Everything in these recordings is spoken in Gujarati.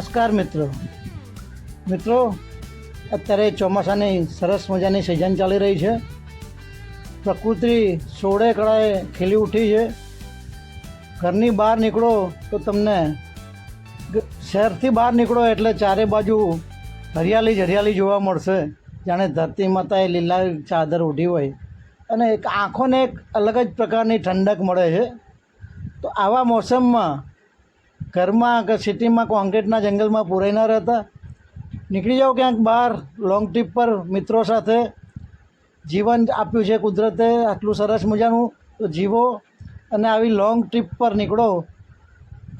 નમસ્કાર મિત્રો. મિત્રો, અત્યારે ચોમાસાની સરસ મજાની સિઝન ચાલી રહી છે. પ્રકૃતિ સોળે કળાએ ખીલી ઉઠી છે. ઘરની બહાર નીકળો તો તમને શહેરથી બહાર નીકળો એટલે ચારે બાજુ હરિયાળી જ હરિયાળી જોવા મળશે. જાણે ધરતી માતાએ લીલા ચાદર ઓઢી હોય. અને એક આંખોને એક અલગ જ પ્રકારની ઠંડક મળે છે. તો આવા મોસમમાં ઘરમાં કે સિટીમાં કોન્ક્રીટના જંગલમાં પૂરાઈ ન રહેતા. નીકળી જાઓ ક્યાંક બહાર લોંગ ટ્રીપ પર, મિત્રો સાથે. જીવન આપ્યું છે કુદરતે, આટલું સરસ મજાનું તો જીવો અને આવી લોંગ ટ્રીપ પર નીકળો.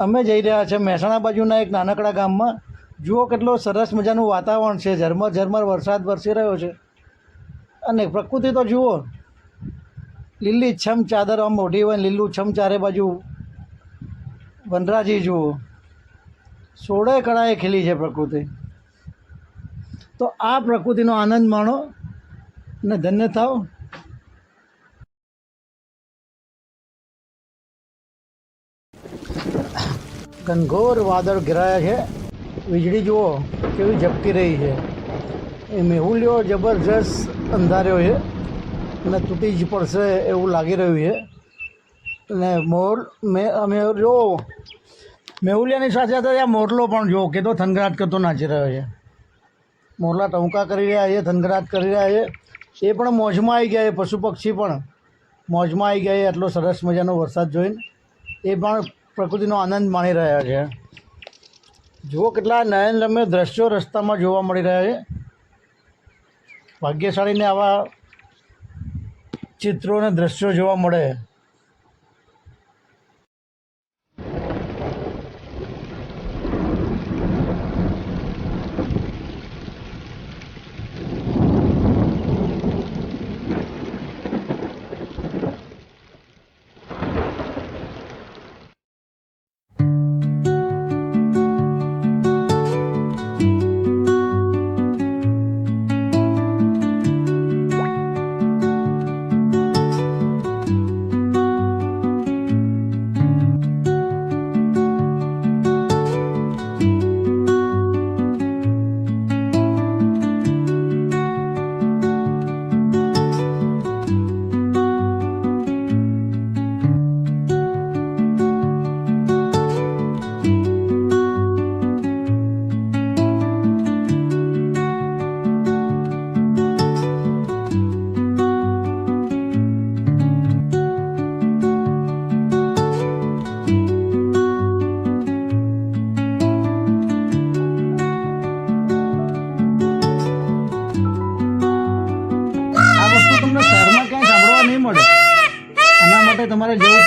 અમે જઈ રહ્યા છે મહેસાણા બાજુના એક નાનકડા ગામમાં. જુઓ કેટલો સરસ મજાનું વાતાવરણ છે, ઝરમર ઝરમર વરસાદ વરસી રહ્યો છે. અને પ્રકૃતિ તો જુઓ. લીલી છમ ચાદર આમ ઓઢી હોય લીલું છમ ચારે બાજુ વનરાજી જુઓ. સોળે કળાએ ખીલી છે પ્રકૃતિ. તો આ પ્રકૃતિનો આનંદ માણો અને ધન્ય થાઓ. ઘનઘોર વાદળ ઘેરાયા છે. વીજળી જુઓ, કેવી ઝપકી રહી છે. એ મેહુલ્યો જબરજસ્ત અંધાર્યો છે અને તૂટી જ પડશે એવું લાગી રહ્યું છે. અને મોર, મેં જો, મેહુલિયાની સાથે સાથે ત્યાં મોરલો પણ જો કેટલો થનગરાટ કરતો નાચી રહ્યો છે. મોરલા ટહુકા કરી રહ્યા છે થનગરાટ કરી રહ્યા છે. એ પણ મોજમાં આવી ગયા છે, પશુ પક્ષી પણ મોજમાં આવી ગયા છે, આટલો સરસ મજાનો વરસાદ જોઈને. એ પણ પ્રકૃતિનો આનંદ માણી રહ્યા છે. જુઓ કેટલા નયનરમ્ય દ્રશ્યો રસ્તામાં જોવા મળી રહ્યા છે. ભાગ્યશાળીને આવા ચિત્રો અને દ્રશ્યો જોવા મળે.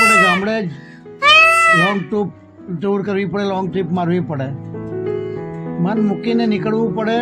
પડે ગામડે જ. લોંગ ટૂર ટૂર કરવી પડે લોંગ ટ્રીપ મારવી પડે. મન મૂકીને નીકળવું પડે.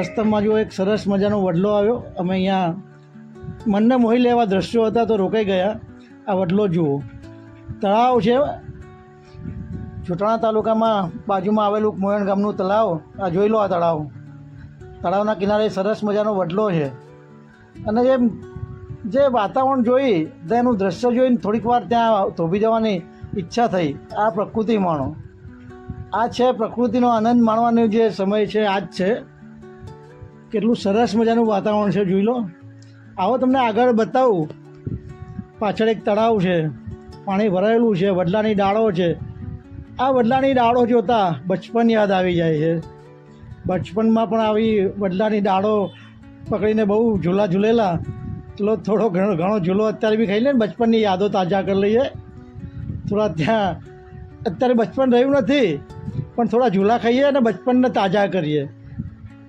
રસ્તામાં જો એક સરસ મજાનો વડલો આવ્યો, અમે અહીંયા મનને મોહી લેવા દ્રશ્યો હતા તો રોકાઈ ગયા. આ વડલો જુઓ. તળાવ છે. છોટાણા તાલુકામાં બાજુમાં આવેલું મોયણ ગામનું તળાવ. આ જોઈ લો આ તળાવ. તળાવના કિનારે સરસ મજાનો વડલો છે. અને જે જે વાતાવરણ જોઈ તેનું દ્રશ્ય જોઈને થોડીક વાર ત્યાં થોભી જવાની ઈચ્છા થઈ. આ પ્રકૃતિ માણો. આ છે પ્રકૃતિનો આનંદ માણવાનો જે સમય છે આ જ છે. કેટલું સરસ મજાનું વાતાવરણ છે, જોઈ લો. આવો તમને આગળ બતાવું. પાછળ એક તળાવ છે, પાણી ભરાયેલું છે, વડલાની ડાળો છે. આ વડલાની ડાળો જોતાં બચપન યાદ આવી જાય છે. બચપનમાં પણ આવી વડલાની ડાળો પકડીને બહુ ઝૂલા ઝૂલેલા. એટલો થોડો ઘણો ઘણો ઝૂલો અત્યારે બી ખાઈ લે ને, બચપનની યાદો તાજા કરી લઈએ. થોડા ત્યાં, અત્યારે બચપન રહ્યું નથી, પણ થોડા ઝૂલા ખાઈએ અને બચપનને તાજા કરીએ.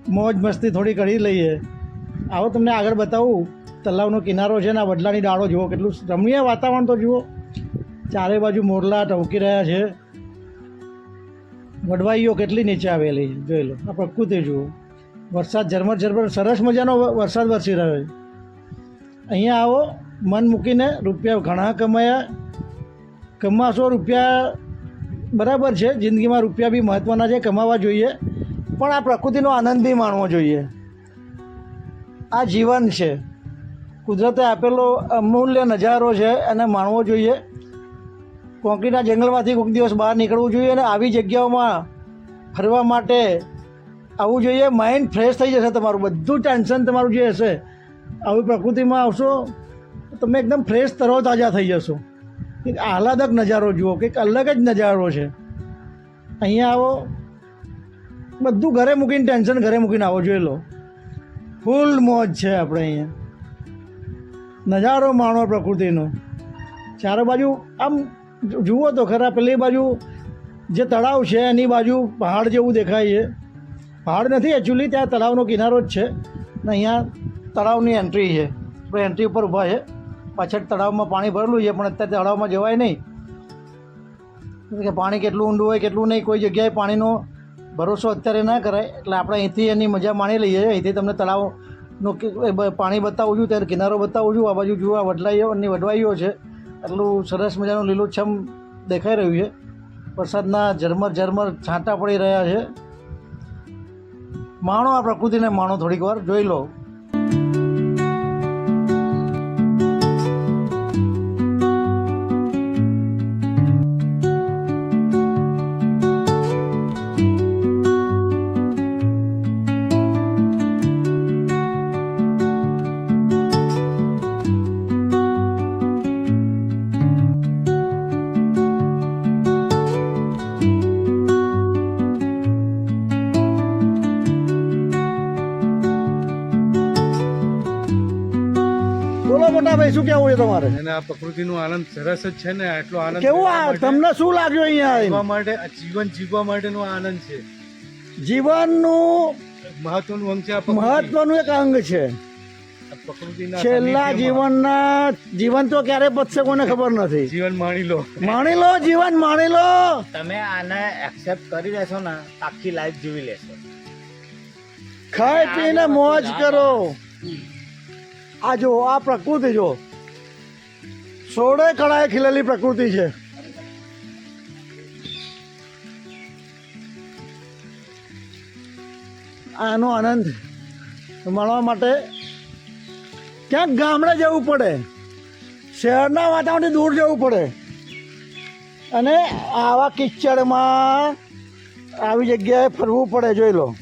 મોજ મસ્તી થોડી કરી લઈએ. આવો તમને આગળ બતાવું. તલાવનો કિનારો છે ને, આ વડલાની ડાળો જુઓ, કેટલું રમણીય વાતાવરણ તો જુઓ. ચારે બાજુ મોરલા ટવકી રહ્યા છે. વડવાઈઓ કેટલી નીચે આવેલી જોઈ લો. આ પ્રકૃતિ જુઓ. વરસાદ ઝરમર ઝરમર, સરસ મજાનો વરસાદ વરસી રહ્યો છે. અહીંયા આવો, મન મૂકીને રૂપિયા ઘણા કમાયા. કમાશો રૂપિયા બરાબર છે. જિંદગીમાં રૂપિયા બી મહત્ત્વના છે, કમાવા જોઈએ. પણ આ પ્રકૃતિનો આનંદ બી માણવો જોઈએ. આ જીવન છે. કુદરતે આપેલો અમૂલ્ય નજારો છે એને માણવો જોઈએ. કોંકરીના જંગલમાંથી કોઈક દિવસ બહાર નીકળવું જોઈએ અને આવી જગ્યાઓમાં ફરવા માટે આવવું જોઈએ. માઇન્ડ ફ્રેશ થઈ જશે તમારું. બધું ટેન્શન તમારું જે હશે, આવી પ્રકૃતિમાં આવશો, તમે એકદમ ફ્રેશ તરો તાજા થઈ જશો. એક આહલાદક નજારો જુઓ કંઈક અલગ જ નજારો છે. અહીંયા આવો. બધું ઘરે મૂકીને ટેન્શન ઘરે મૂકીને આવો, જોઈ લો. ફૂલ મોજ છે આપણે અહીંયા. નજારો માણો પ્રકૃતિનો. ચારે બાજુ, આમ જુઓ તો ખરા, પેલી બાજુ જે તળાવ છે, એની બાજુ પહાડ જેવું દેખાય છે. પહાડ નથી એકચ્યુઅલી ત્યાં તળાવનો કિનારો જ છે. ને અહીંયા તળાવની એન્ટ્રી છે. આપણે એન્ટ્રી ઉપર ઊભા છે. પાછળ તળાવમાં પાણી ભરેલું છે, પણ અત્યારે તળાવમાં જવાય નહીં. કે પાણી કેટલું ઊંડું હોય, કેટલું નહીં, કોઈ જગ્યાએ પાણીનો ભરોસો અત્યારે ના કરાય, એટલે આપણે અહીંથી એની મજા માણી લઈએ. અહીંથી તમને તળાવનું પાણી બતાવું છું, ત્યારે કિનારો બતાવું છું, આ બાજુ જુઓ, આ વડલાઈઓની વડવાઈઓ છે. એટલું સરસ મજાનું લીલુંછમ દેખાઈ રહ્યું છે. વરસાદના ઝરમર ઝરમર છાંટા પડી રહ્યા છે. માણો આ પ્રકૃતિને માણો થોડીક વાર, જોઈ લો. ભાઈ શું કેવું છે તમારે? અને આ પ્રકૃતિનો આનંદ સરસ જ છે ને આટલો આનંદ કેવું આ તમને શું લાગ્યું અહીંયા જીવવા માટે જીવન જીવવા માટેનો આનંદ છે. જીવનનું મહત્વનું અંગ છે મહત્વનું એક અંગ છે. છેલ્લા જીવનના જીવન તો ક્યારે પતશે કોને ખબર નથી. જીવન માણી લો. માણી લો જીવન માણી લો. તમે આને એક્સેપ્ટ કરી લેશો ને આખી લાઈફ જીવી લેશો. ખાઈ પીને મોજ કરો. આ જો, આ પ્રકૃતિ જો. સોળે કળાએ ખીલેલી પ્રકૃતિ છે. આનો આનંદ માણવા માટે ક્યાંક ગામડે જવું પડે. શહેરના વાતાવરણથી દૂર જવું પડે. અને આવા કિચડમાં આવી જગ્યાએ ફરવું પડે, જોઈ લો.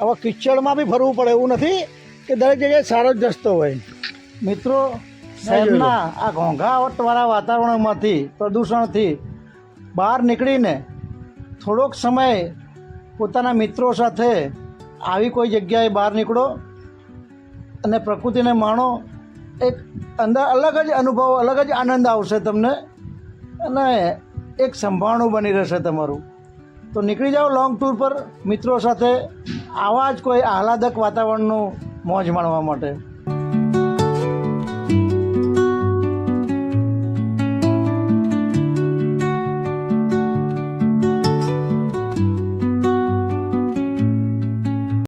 આવા કિચડમાં બી ફરવું પડે, એવું નથી. કે દરેક જગ્યાએ સારો જ રસ્તો હોય. મિત્રો શહેરના આ ઘોંઘાવટવાળા વાતાવરણમાંથી પ્રદૂષણથી બહાર નીકળીને થોડોક સમય પોતાના મિત્રો સાથે આવી કોઈ જગ્યાએ બહાર નીકળો અને પ્રકૃતિને માણો એક અંદર અલગ જ અનુભવ અલગ જ આનંદ આવશે તમને અને એક સંભાળણું બની રહેશે તમારું. તો નીકળી જાઓ લોંગ ટૂર પર મિત્રો સાથે આવા જ કોઈ આહલાદક વાતાવરણનું મોજ માણવા માટે.